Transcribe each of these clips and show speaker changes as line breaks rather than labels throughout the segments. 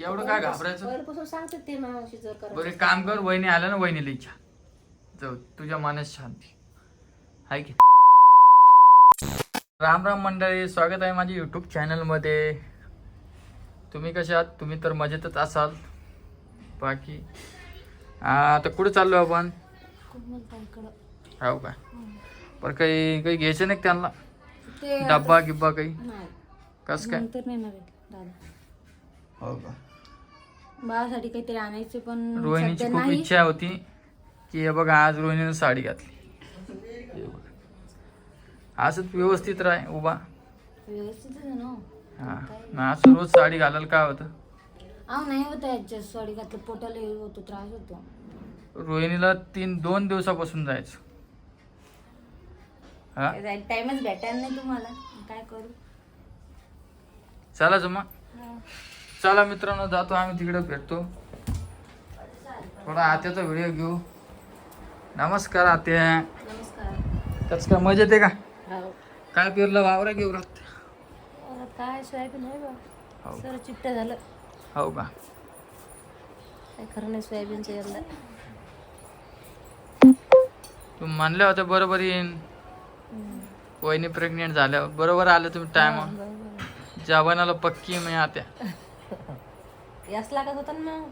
एवढं काय घाबरायचं?
पहिल्यापासून सांगते ते मावशी जर
बरं
करायचं
काम कर वहिनी आल्या ना वहिनीला इच्छा जाऊ तुझ्या मनात शांती. हाय की? राम राम मंडळी स्वागत आहे माझ्या यूट्यूब चॅनलमध्ये तुम्ही कसे आहात? तुम्ही तर मजेतच असाल. बाकी? आ, आता कुठे चाललो आपण? हो का? बरं काही काही घ्यायचं नाही का त्यांना?
ते
डब्बा गिब्बा काही?
नाही.
कस काय?
नंतर नेणार आहे दादा.
हो का?
बाळासाठी काहीतरी आणायचे पण
रोहिणीची
सध्या
खूप
नाही.
इच्छा होती की हे बघा आज रोहिणीनं साडी घातली. हे बघा. असंच व्यवस्थित राह उभा.
व्यवस्थित आहे ना.
हा. मग असं रोज साडी घालायला काय होतं?
अहो नाही होत ऍडजस्ट साडी घातलं पोटाला हे होतो त्रास होतो.
रोहिणीला तीन दोन दिवसापासून जायचं. हा?
टाइमच भेटायला नाही तुम्हाला. काय करू?
चला मग चला मित्रांनो जातो आम्ही तिकडे भेटतो. थोडा आत्याचा व्हिडिओ घेऊ. नमस्कार आत्या.
नमस्कार.
त्याच काय मजेत आहे का?
हो.
काय पेरलं? वावरा घेऊ
परत काय? सोयाबीन आहे बा.
हो.
सर चिट्ट झालं.
हो का?
काय खरं नाही सोयाबीनचं यंदा.
तू म्हणले होते बरोबर येईन. वहिनी प्रेग्नेंट झाल्यावर बरोबर आले तुम्ही
बरोबर.
जवानाला पक्की मी आत्या.
यास लागत होता ना मग.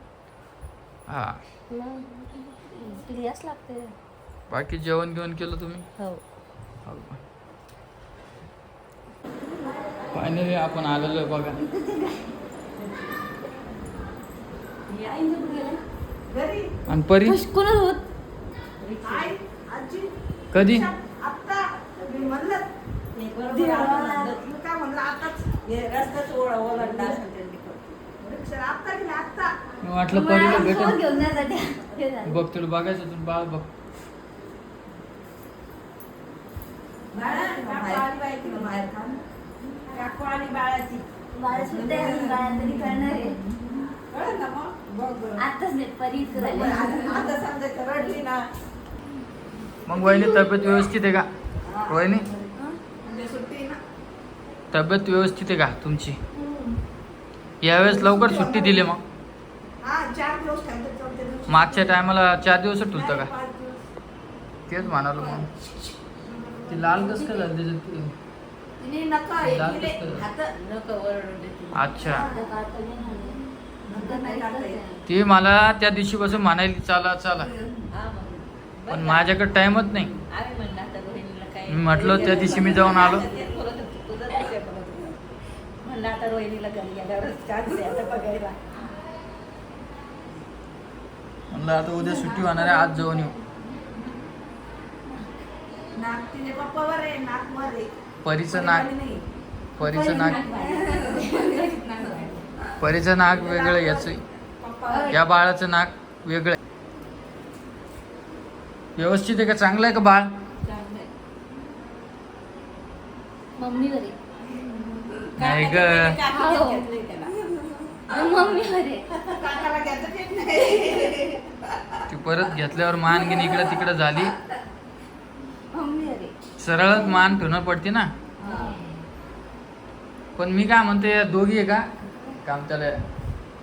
हा.
मग तिला यास लागते.
बाकी जेवण घेऊन केलं तुम्ही?
हो.
हो फायनली आपण आलेलो आहे बघा. आणि परी?
कोणाच होत?
कधी? मी वाटलं परीला भेटल
घेऊन जायसाठी
बघ तुला बघायचं तुला बाळ बघ
बाळ सुद्धा आहे, बाळा तरी करणार आहे. आताच नाही परीच
मग वहिनी तब्येत व्यवस्थित आहे का? वहिनी? तब्येत व्यवस्थित आहे का तुमची? यावेळेस लवकर सुट्टी दिली मग. मागच्या टायमाला चार दिवस ठुलतं का? तेच म्हणालो मग. ती लाल कस काय झाली त्याच्यात? अच्छा. ती. मला त्या दिवशीपासून म्हणायली चला चला. पण माझ्याकडे टाइमच नाही. मी म्हटलं त्या दिवशी मी जाऊन आलो.
म्हणलं आता रोहिणीला घरी गेल्यावरच चान्स आहे आता बघायला.
म्हणलं आता उद्या सुट्टी होणार आहे आज जाऊन येऊ. परीचं नाक परीचं नाक परीचं नाक वेगळं याचं. या बाळाचं नाक वेगळं आहे. व्यवस्थित आहे का? चांगलं आहे का बाळ?
मम्मी
नाही ग.
मम्मी घरी.
ती परत घेतल्यावर मान घेऊन इकडं तिकडं झाली. सरळच मान ठेवणं पडते ना. पण मी काय म्हणते या दोघी आहे का? काम त्याला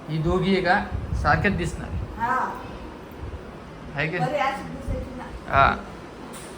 ही दोघी आहे का? सारख्याच दिसणार. आहे की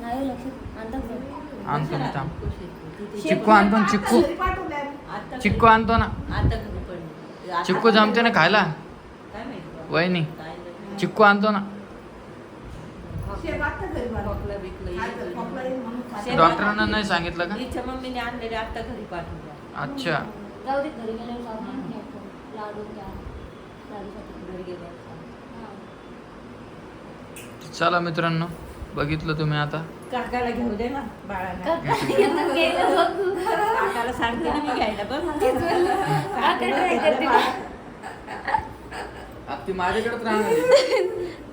नाही
लक्षात आणतात का?
आणतो मी थांब. चिक्कू आणतो ना चिक्कू. चिक्कू आणतो ना. चिक्कू जमते ना खायला. वहिनी चिक्कू आणतो ना. डॉक्टरांना नाही सांगितलं का?
तिच्या मम्मीने आणलेले आता घरी पाठवल्या
अच्छा.
जाऊ दे घरी गेल्यावर जाऊ ना घेतो. लाडू द्या. लाडूसाठी
घरी गेल्या.
चला मित्रांनो. बघितलं तुम्ही आता?
काकाला घेऊ दे ना बाळाला.
गेलं गेलं बघू.
काकाला सांगते मी घ्यायला.
ती माझ्याकडेच राहणार.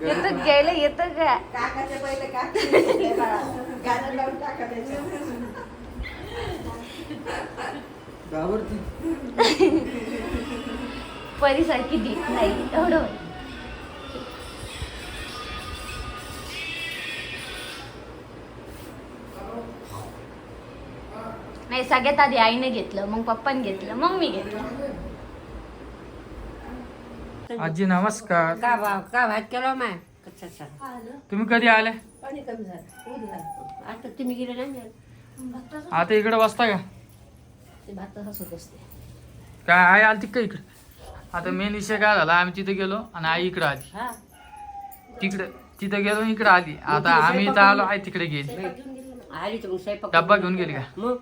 येतं घ्यायला येतं का?
काकाच्या पहिले काकी बाळा, गाणं लावून टाका त्याच्यावर.
घाबरती
परीसारखी भीत नाही एवढं. नाही सगळ्यात आधी आईने घेतलं मग पप्पाने घेतलं मग मी घेतलं.
आजी नमस्कार.
केला माय? कच्चा
तुम्ही कधी आले?
पाणी कमी झालं. ऊन झालं. आता तुम्ही गेले नाही गेले.
आता इकडे बसता का?
ते भात असते
काय आई आलती का इकडे? आता मेन विषय काय झाला आम्ही तिथे गेलो आणि आई इकडे आली.
हा.
तिकडे तिथे गेलो इकडे आली. आता आम्ही इथं आलो आई तिकडे गेली.
आली तर मग स्वयंपाक
डब्बा घेऊन गेली का?
मग?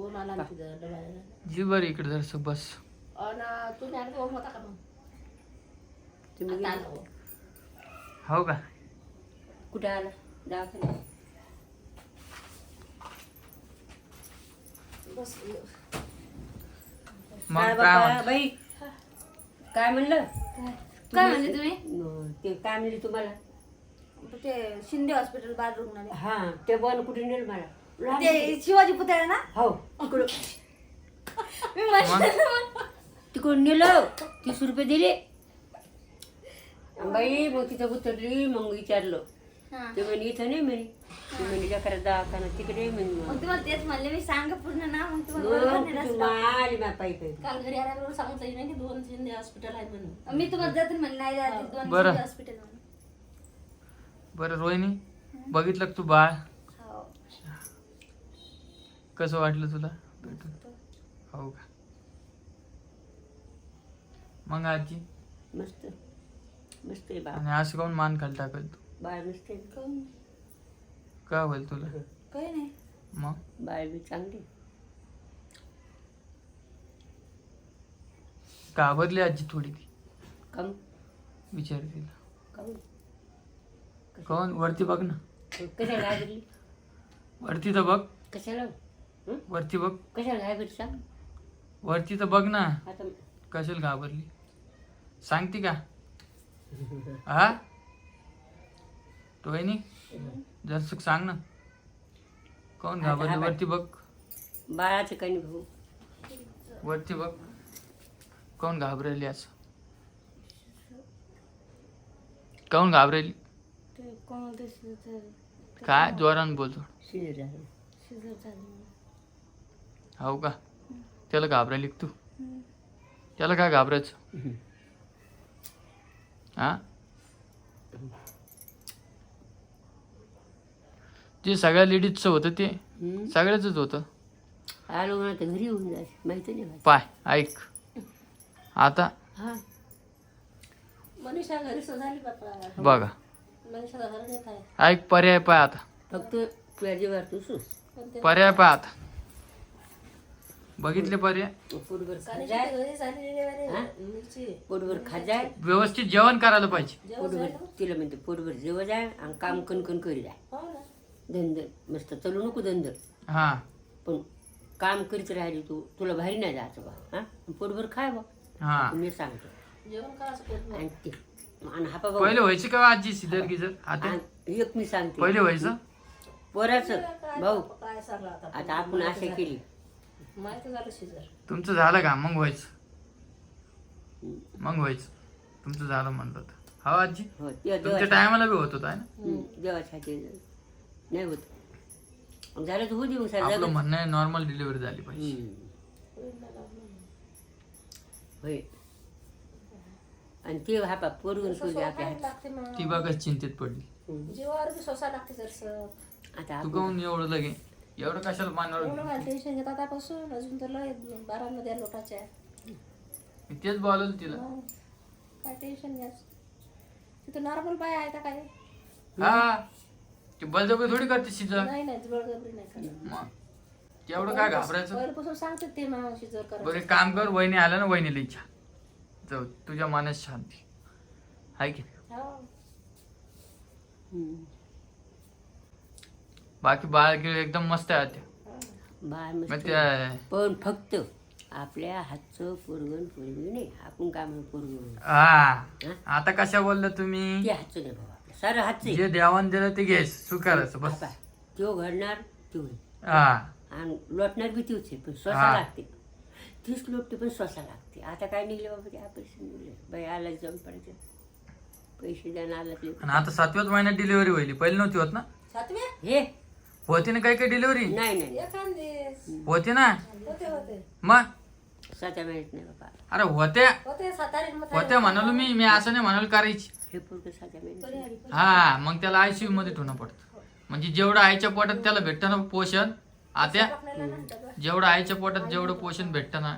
ऊन आला ना तिथं डोळ्याला.
जी बरं इकडे जर बस.
अन तुम्ही आणि ओम होता का मग?
तुम्ही
आता
गेले.
आलो.
हो का?
कुठे आला? दवाखान्यात.
बस
मग
काय
काय
बाबा,
म्हणता?
बाई? काय म्हणलं?
काय? म्हणले तुम्ही?
न, ते काय म्हणले तुम्हाला?
ते शिंदे हॉस्पिटल बाल रुग्णालय
हा ते बन कुठे नेल मला?
ते शिवाजी पुतळा ना?
हो.
मी
तिकडून नेलं तीस रुपये दिले. बाई मग तिथं उतरली मग विचारलं.
हा.
ते म्हणे इथं नाही म्हणे. ते म्हणे लेकरा दवाखाना तिकडे म्हणे.
मग
मग.
तुम्हाला तेच म्हणले मी सांगा पूर्ण ना मग तुम्हाला बरोबर
मग
नाही
तिथून
रस्ता.
आली माझ्या पायी पायी.
काल घरी आल्याबरोबर सांगितलं नाही की दोन शिंदे हॉस्पिटल आहेत म्हणून. मी तुम्हाला जाते म्हणलं नाही जाते दोन
बरं.
शिंदे हॉस्पिटल
बरं रोहिणी बघितलं का तू बाळ?
हो.
कसं वाटलं तुला? भेटून हो का? मग आजी?
मस्त. मस्त आहे बाळ
आणि असं काऊन मान खाली टाकल तू?
बाळ मस्त आहे
काहून?
काय होईल तुला?
काही नाही.
मग?
बाळ बी चांगली
घाबरली आजी थोडी ती?
कम
विचार तिला
कम
कोण वरती बघ ना.
कशाला घाबरली
वरती तर बघ.
कशाला?
वरती बघ.
कशाला घाबरली सांग.
वरती तर बघ ना.
आता
कशाला घाबरली? सांगते का? हा? तो वहिनी जर सुख सांग ना. कोण घाबरली? वरती बघ.
बाळाचं काही भाऊ
वरती बघ. कोण घाबरेली असं? कोण घाबरेली?
कोण
काय? जोरानं बोलतो
शिजर झालं
शिजर झालं
हो का? त्याला घाबरायली तू. त्याला काय घाबरायचं? हा जे सगळ्या लेडीजचं होतं ते? सगळ्याच होतं.
आलो म्हणा तर घरी येऊन माहिती नाही
पाय ऐक. आता?
हा.
मनीषा घरी झाली बापा
बघा.
मनीषा घरी
ऐक पर्याय पाय आता.
फक्त तुझ्या जीवावर तू सुस
पण ते.
पर्याय पाय आता. बघितले पर्याय?
पोटभर खा
कानीची
जाय.
ते घरी झालेली आहे
हा?
रे, मिरची
पोटभर खा जाय
व्यवस्थित जेवण करायला पाहिजे.
पोटभर तिला म्हणते पोटभर जेव जाय आणि काम कणकण करी जाय.
हो ना.
धंद मस्त चलू नको धंद.
हा.
पण काम करीत राहिली तू तुला भारी नाही जायचं बा हा? पोटभर खाय बा.
हा.
मी सांगतो.
जेवण.
आणि ते आणि हा बाबा
पहिले व्हायचे का आजी सिदर गिजर आता
एक मी सांगते.
पहिले व्हायचं?
पोराचं भाऊ
आता.
आता आपण आशा केली.
माहिती झालं शिजर.
तुमचं झालं का? मग व्हायचं. मग व्हायचं. तुमचं झालं म्हणलं तर हो आजी.
हो
तुमच्या टायमाला बी होत होता है ना?
हं, देवाच्या हाती नाही होत. मग झालं तर होऊ दे मग सारं
आपलं. म्हणणं आहे नॉर्मल डिलिव्हरी झाली पाहिजे.
हं. होय. आणि ते हा पा पोरगून सोडले आपल्या हातात.
लागते मग.
ती बघा चिंतेत पडली.
हं.
जीवावर बी सोसा लागते
आता
तू
आपण
काऊन एवढं लगे? एवढं कशाला
एवढं
मानवर
मला टेन्शन घेत आतापासून अजून तर लय बारा मध्ये लोटाच्या
मी तेच बोलवलं तिला.
मग काय टेन्शन घ्यायचं तिथं नॉर्मल बाय आहे का काय
हा. ते बलजबरी थोडी करते शिजर
नाही नाही बळजबरी नाही करत.
मग तेवढं काय घाबरायचं?
पहिल्यापासून सांगते ते मग शिजर
बरं
करायचं
एक काम कर वहिनी आला ना वहिनीला इच्छा. जाऊ तुझ्या मनात शांती. हाय की नाही?
हो.
हं.
बाकी बाळ गिळ एकदम मस्त आहे ते
बाळ
मग
मस्त
त्या
पण फक्त आपल्या हातचं पोरगण पोरगी नाही आपण काय म्हणू पोरगण
हा आता कशा बोलला तुम्ही?
ते हातचं नाही बाबा आपलं. सारं हातचं
जे देवान दिलं ते घे स्वीकारायचं बस.
तो घडणार तो होईल
हा.
आणि लोटणार बी तीच आहे पण स्वसा
हा.
लागते. तीच लोटते पण स्वसा लागते. आता काय निघले बाबा त्या पैसे निघले बाई आला जाऊन पडायचे पैसे द्यायला आला ते.
आणि आता सातव्याच महिन्यात डिलिव्हरी होईल पहिली नव्हती होत ना?
सातव्या?
हे.
होती ना काही काही डिलिव्हरी
नाही नाही.
होती ना?
होते होते.
मग?
साच्या माहीत नाही बाबा.
अरे होत्या.
होते सातारी
म्हणालो मी. मी असं नाही म्हणाल करायची.
हे पोरग
हा मग त्याला आयसीयू मध्ये ठेवणं पडतं. म्हणजे जेवढं आईच्या पोटात त्याला भेटतं ना पोषण आत्या जेवढं आईच्या पोटात जेवढं पोषण भेटतं ना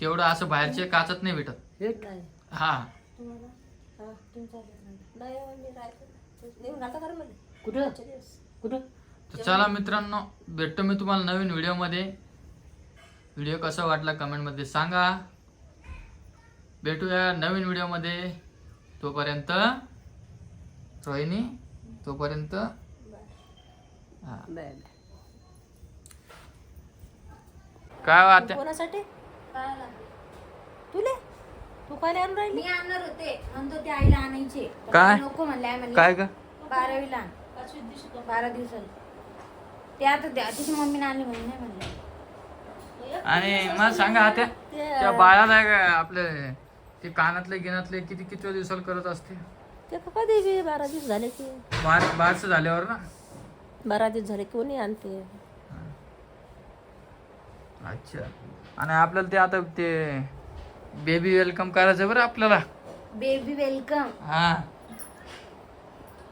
तेवढं असं बाहेरच्या काचत नाही भेटत.
हे
हा.
तुम्हाला? हा तुमचा नाही. हो, मी राहतो नेऊन घालता का रे मला?
कुठं? कुठं?
तर चला मित्रांनो भेटतो मी तुम्हाला नवीन व्हिडिओमध्ये. व्हिडिओ कसा वाटला कमेंटमध्ये सांगा. भेटूया नवीन व्हिडिओमध्ये. तोपर्यंत रोहिणी तोपर्यंत. हा. काय वाटतं
कोणासाठी? तुले? तू काय आणून राहिली? मी आणणार होते. म्हणतो ते आईला आणायचे. पण
काय?
नको म्हणले आई म्हणले
काय का
बारावीला बारा दिवसाला ते आता तिची म्हणे नाही म्हणले.
आणि मला सांगा आता त्या बाळाला काय आपले ते कानातले गिनातले किती किती दिवसाला करत असते?
ते का कधी बी बारा दिवस झाले की.
बार बारचं झाल्यावर ना?
बारा दिवस झाले की कोणी आणते.
अच्छा. आणि आपल्याला ते आता ते बेबी वेलकम करायचं बरं आपल्याला?
बेबी वेलकम
हा.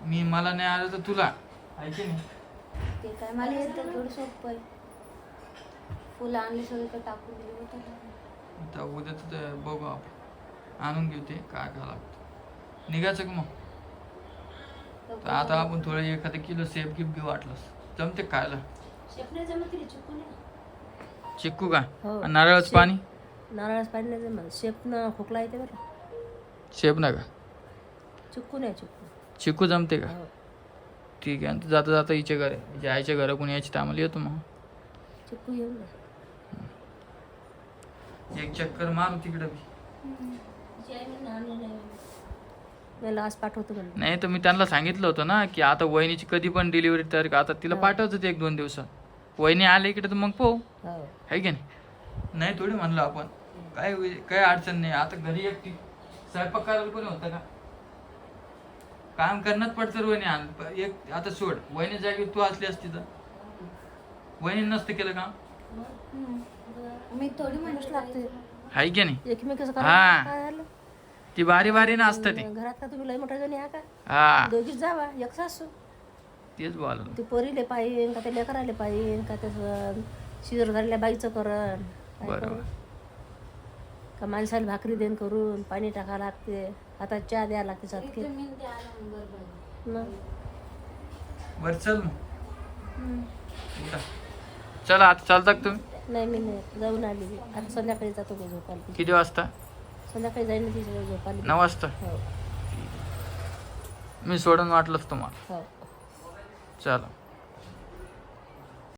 मी मला नाही आलं तर तुला. ऐकी नाही
ते काय? मला येतं थोडं सोपं आहे. फुलं आणली सगळीकडे टाकून दिली होतं
आता उद्या तर ते बघू आपण. आणून घेऊ ते काय काय लागतं. निघायचं का मग? तर आता आपण थोडं एखादं किलो सेब गिफ्ट घेऊ वाटलंस. जमते खायला?
जमत चिकून
चिक्कू का?
हो.
आणि नारळाचं पाणी?
नारळाच पाणी नाही जमत. शेपनं खोकला येते बरं.
शेप ना का?
चिकू नाही चिकू.
चिक्कू जमते का?
हो.
ठीक आहे. जाता जाता हिच्या घरी हिच्या आईच्या घरा कोणी यायची तर आम्हाला येतो मग.
जा.
एक चक्कर मारू तिकडं बी.
पाठवतो
नाही तर मी त्यांना सांगितलं होतं ना की आता वहिनीची कधी पण डिलिव्हरी तारीख आता तिला पाठवतो एक दोन दिवसात. वहिनी आले इकडे तर मग पाहू.
हो.
आहे की नाही? नाही थोडी म्हणलं आपण. काय होईल- काय अडचण नाही. आता घरी एकटी. स्वयंपाक करायला कोणी होतं का? काम करणंच पडतं वहिनी. एक आता सोड. वहिनी जागी तू असली असती तर. वहिनी नसतं केलं का
मी थोडी माणूस लागते.
आहे की नाही?
एकमेकाचं
हा.
झालं
ती बारी बारी ना असतं ते.
घरात का तुम्ही लय मोठा जण या का?
हा.
दोघीच जावा. एक सासू.
तेच बोलायला.
ते पोरीले पाहिजे का ते लेकराले पाहिजे का ते शिजर झालेल्या बाईचं करण. काय
बरोबर.
करू? का माणसाला भाकरी देण करून पाणी टाका लागते. आता चहा द्या लागते सारखे.
बर चल. चला. आता चालता का तुम्ही?
नाही मी नाही. जाऊन आली मी. आता संध्याकाळी जातो मी झोपायला.
किती वाजता?
संध्याकाळी जाईन तिच्या झोपायला.
नऊ वाजता?
हो.
मी सोडून वाटलंच तुम्हाला.
हो.
चला.